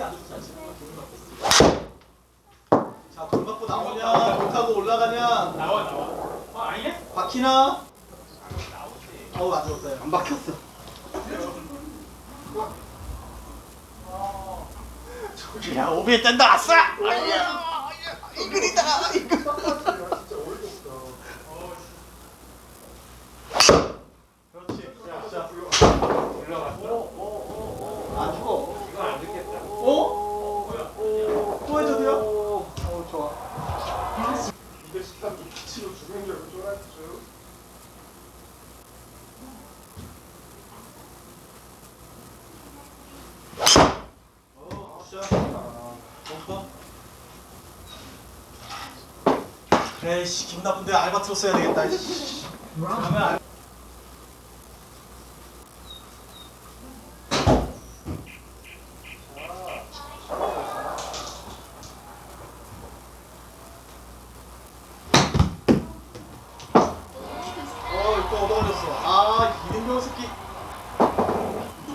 안 좋지? 자, 돈 받고 나오냐? 못하고 올라가냐? 나와 나와. 어 아니야? 박히나? 어우, 안 죽었어요. 안 박혔어. 야, 오비에 뗀다, 아싸! 이글이다. 이글. 그렇지. 자, 자. 올라갔어. 안 죽어. 이거 안 듣겠다. 어? 뭐야? 또 해줘도 돼요? 어 좋아. 이거 식단 미치로 주행력을 쫄았죠. 어, 굿샷. 벙커. 그래, 씨, 기분 나쁜데 알바트로스 해야 되겠다. 어, 또 얻어걸렸어. 아, 이등병 새끼.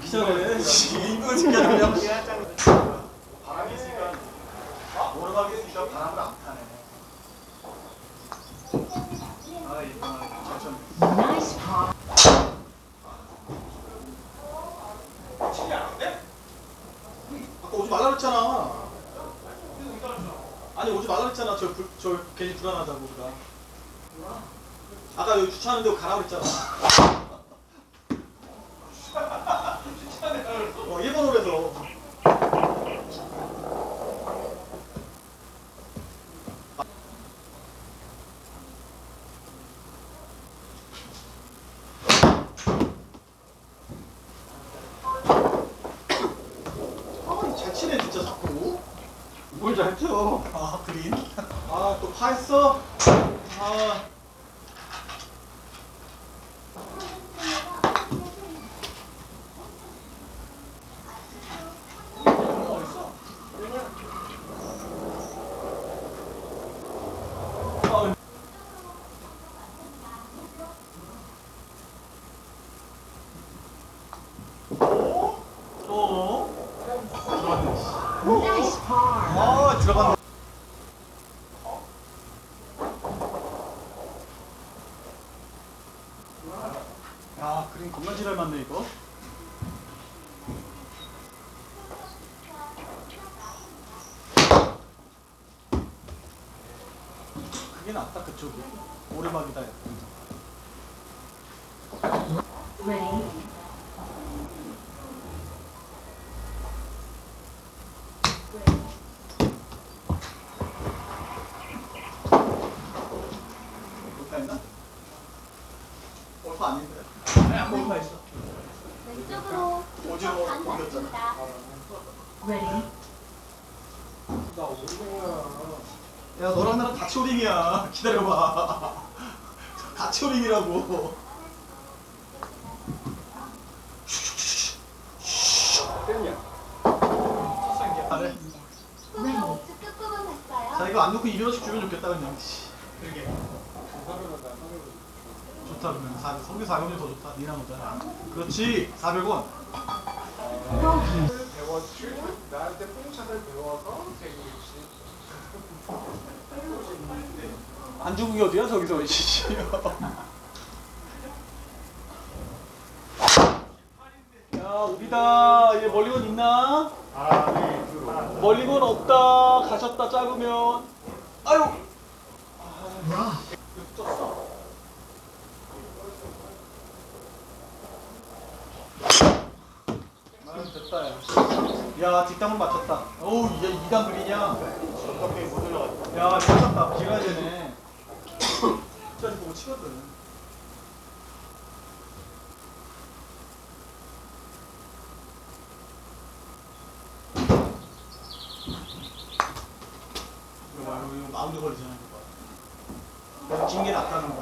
기절해. 이등병 새끼야, 그냥. 바람이 있으니까, 오르막이 있으니까 바람을 안 타네. 아, 이 바람 천천히. 치지 않은데? 아까 오지 말라 그랬잖아. 그랬잖아. 저, 불, 저 괜히 불안하다고 우리가. 아까 여기 주차하는데 가라 그랬잖아. 어, 일본어에서. 아, 잘 치네 진짜 자꾸. 뭘잘 쳐. 아 그린? 아 또 파했어? 아 아, 어? 들어갔네. 아 들어간. 야 그림 겁나 지랄 맞네 이거. 그쪽이. 오르막이다. 약간. Ready? 못했나? 골프 아닌데. 아니 안 골프 있어. 왼쪽으로 오지로 반 옮겼잖아. 맞습니다. Ready? 나 오징어야. 야 너랑 나랑 같이 오링이야. 기다려봐. 같이 오링이라고. 뺐냐? 우측 끝부분 자 봤어요. 이거 안 놓고 200원씩 주면 좋겠다 그냥. 씨. 사료. 좋다 그러면 4, 성비 400원이 더 좋다. 니랑 오잖아. 그렇지 400원. 배웠지? 나한테 뽕차를 배워서 되고 있지. 안 죽은 게 어디야 저기서 씨. 야 우리다 얘 멀리건 있나? 아, 네. 그 멀리건 없다 가셨다 작으면 아유 아, 쪘어 아 됐다 야. 야 뒷땅을 맞췄다 어우 얘 2단 그리냐 어떻게 못 올라갔다. 야 맞췄다. 기가야 되네. 진짜 보고 치거든. 이거 봐 이거 마운드 걸리잖아. 이거 봐 긴게 낫다는 거야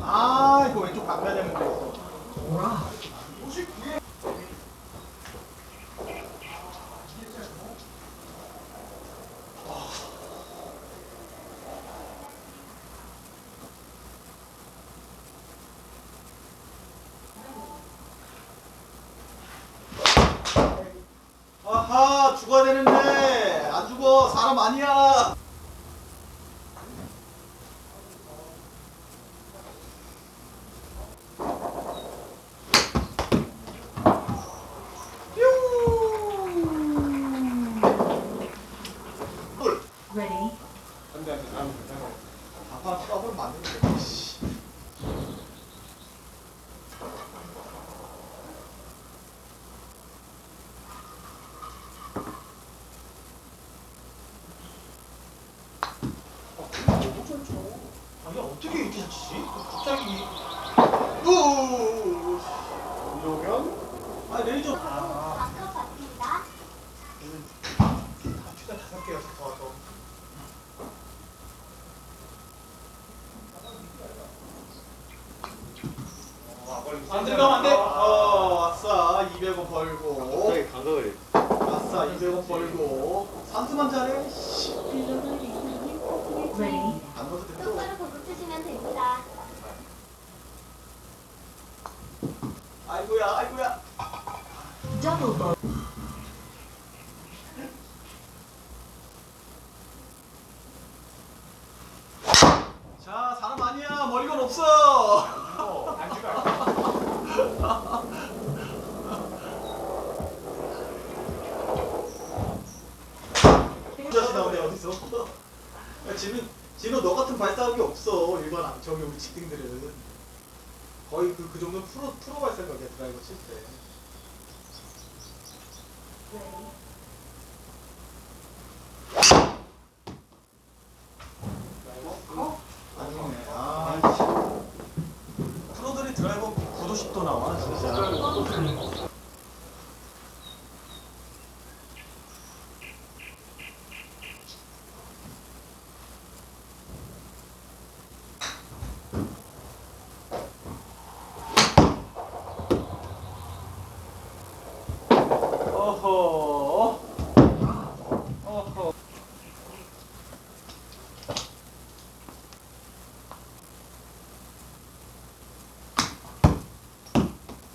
아 이거 왼쪽 바꿔야 되는데. 아하 죽어야 되는데 안 죽어 사람 아니야. Ready. 돼. 아빠 더블 맞는데. 상큼한 짜리? Ready, 안 넣어도 돼. 또. 똑바로 공급 주시면 됩니다. 아이고야, 아이고야. double 안- 저기 우리 직등들은 거의 그 그 정도 프로 프로 발사각이야 드라이버 칠 때. 아니네. 아, 프로들이 드라이버 9도씩도 나와 진짜. 어허. 어허.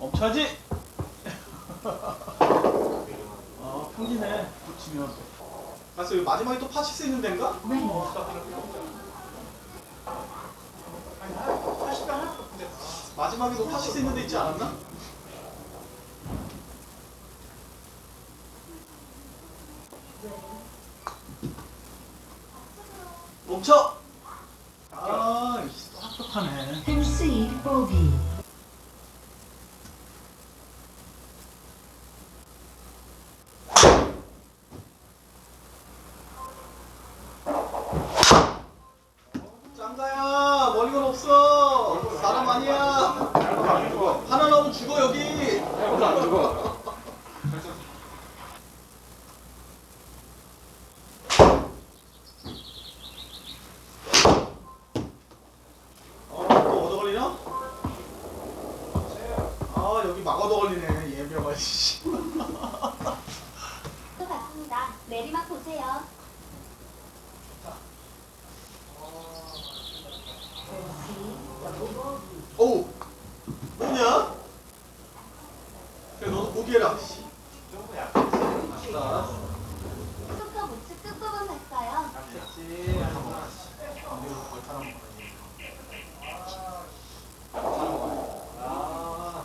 멈춰야지. 아 평지네. 붙이면. 가서 여기 마지막에 또수 있는 데인가? 마지막에도 수 있는 데 있지 않았나? 멈춰! 아. Concede bogey. 짱가야, 멀리건 없어. 사람 아니야. 안 죽어. 하나 나오면 죽어 여기. 안 죽어. 어, 또 얻어 걸리나? 얻어 걸리네. 예명아 씨. 또 같습니다. 내리막 보세요. 어우, 뭐냐? 그래, 너도 포기해라. 씨. 아싸. 속도 우측 끝부분 봤어요. 됐지. 안 돼도 거의 타는 거야. 아.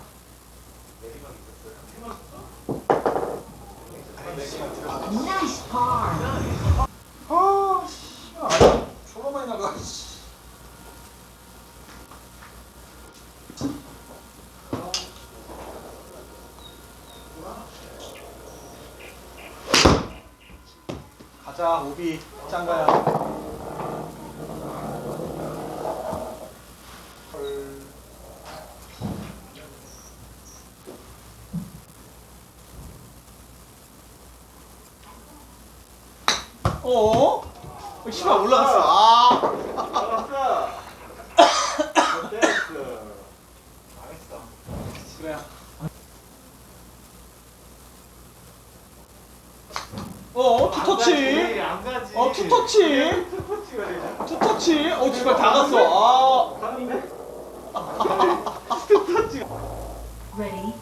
Nice par. 아, 씨. 아, 졸라 많이 나가. 씨. 가 자, 오비. 짱가야. 어? 어, 씨발 올라갔어. 아. 알았어. 됐어. 망했어. 그래. 어, 투터치. 안 가지. 어, 투터치. 투터치가 되냐? 투터치. 어, 씨발 다 갔어. 아. 가는데? Ready.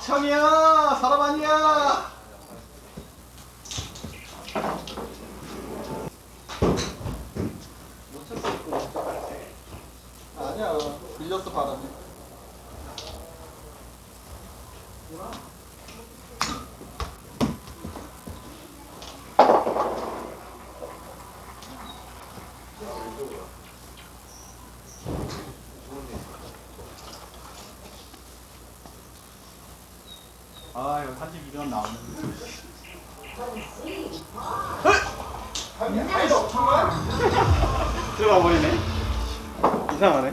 막창이야. 사람 아니야. 아니야. 빌렸어 바람이. 아, 여기 한집 이면 나오네. Nice par. 들어가 버리네. 이상하네.